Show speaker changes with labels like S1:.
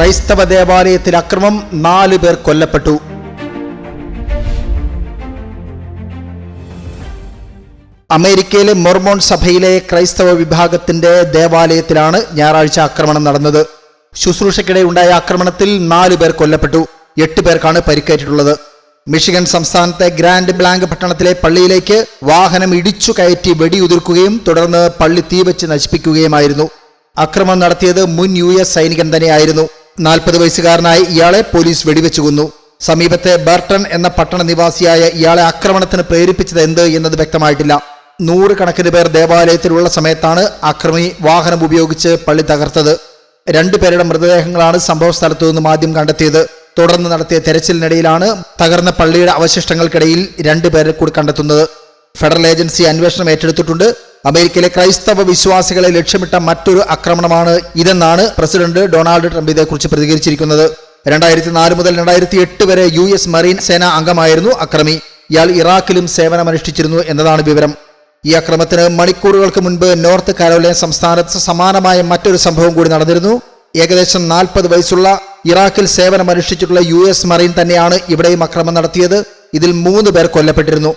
S1: ക്രൈസ്തവ ദേവാലയത്തിൽ അക്രമം നാലു പേർ കൊല്ലപ്പെട്ടു. അമേരിക്കയിലെ മൊർമോൺ സഭയിലെ ക്രൈസ്തവ വിഭാഗത്തിന്റെ ദേവാലയത്തിലാണ് ഞായറാഴ്ച ആക്രമണം നടന്നത്. ശുശ്രൂഷയ്ക്കിടെ ഉണ്ടായ ആക്രമണത്തിൽ നാലു പേർ കൊല്ലപ്പെട്ടു. എട്ട് പേർക്കാണ് പരിക്കേറ്റിട്ടുള്ളത്. മിഷിഗൻ സംസ്ഥാനത്തെ ഗ്രാൻഡ് ബ്ലാങ്ക് പട്ടണത്തിലെ പള്ളിയിലേക്ക് വാഹനം ഇടിച്ചു കയറ്റി വെടിയുതിർക്കുകയും തുടർന്ന് പള്ളി തീവച്ച് നശിപ്പിക്കുകയുമായിരുന്നു. ആക്രമണം നടത്തിയത് മുൻ യു എസ് സൈനികൻ തന്നെയായിരുന്നു. നാൽപ്പത് വയസ്സുകാരനായ ഇയാളെ പോലീസ് വെടിവെച്ചു കൊന്നു. സമീപത്തെ ബർട്ടൺ എന്ന പട്ടണ നിവാസിയായ ഇയാളെ ആക്രമണത്തിന് പ്രേരിപ്പിച്ചത് എന്ത് എന്നത് വ്യക്തമായിട്ടില്ല. നൂറുകണക്കിന് പേർ ദേവാലയത്തിലുള്ള സമയത്താണ് അക്രമി വാഹനം ഉപയോഗിച്ച് പള്ളി തകർത്തത്. രണ്ടുപേരുടെ മൃതദേഹങ്ങളാണ് സംഭവ സ്ഥലത്തു നിന്നും ആദ്യം കണ്ടെത്തിയത്. തുടർന്ന് നടത്തിയ തെരച്ചിലിനിടയിലാണ് തകർന്ന പള്ളിയുടെ അവശിഷ്ടങ്ങൾക്കിടയിൽ രണ്ടുപേരെ കൂടി കണ്ടെത്തുന്നത്. ഫെഡറൽ ഏജൻസി അന്വേഷണം ഏറ്റെടുത്തിട്ടുണ്ട്. അമേരിക്കയിലെ ക്രൈസ്തവ വിശ്വാസികളെ ലക്ഷ്യമിട്ട മറ്റൊരു ആക്രമണമാണ് ഇതെന്നാണ് പ്രസിഡന്റ് ഡൊണാൾഡ് ട്രംപ് ഇതേക്കുറിച്ച് പ്രതികരിച്ചിരിക്കുന്നത്. രണ്ടായിരത്തി നാല് മുതൽ രണ്ടായിരത്തി എട്ട് വരെ യു എസ് മറീൻ സേന അംഗമായിരുന്നു അക്രമി. ഇയാൾ ഇറാഖിലും സേവനമനുഷ്ഠിച്ചിരുന്നു എന്നതാണ് വിവരം. ഈ അക്രമത്തിന് മണിക്കൂറുകൾക്ക് മുൻപ് നോർത്ത് കാരോലൈൻ സംസ്ഥാനത്ത് സമാനമായ മറ്റൊരു സംഭവം കൂടി നടന്നിരുന്നു. ഏകദേശം നാൽപ്പത് വയസ്സുള്ള ഇറാഖിൽ സേവനമനുഷ്ഠിച്ചിട്ടുള്ള യു എസ് മറീൻ തന്നെയാണ് ഇവിടെയും അക്രമം നടത്തിയത്. ഇതിൽ മൂന്ന് പേർ കൊല്ലപ്പെട്ടിരുന്നു.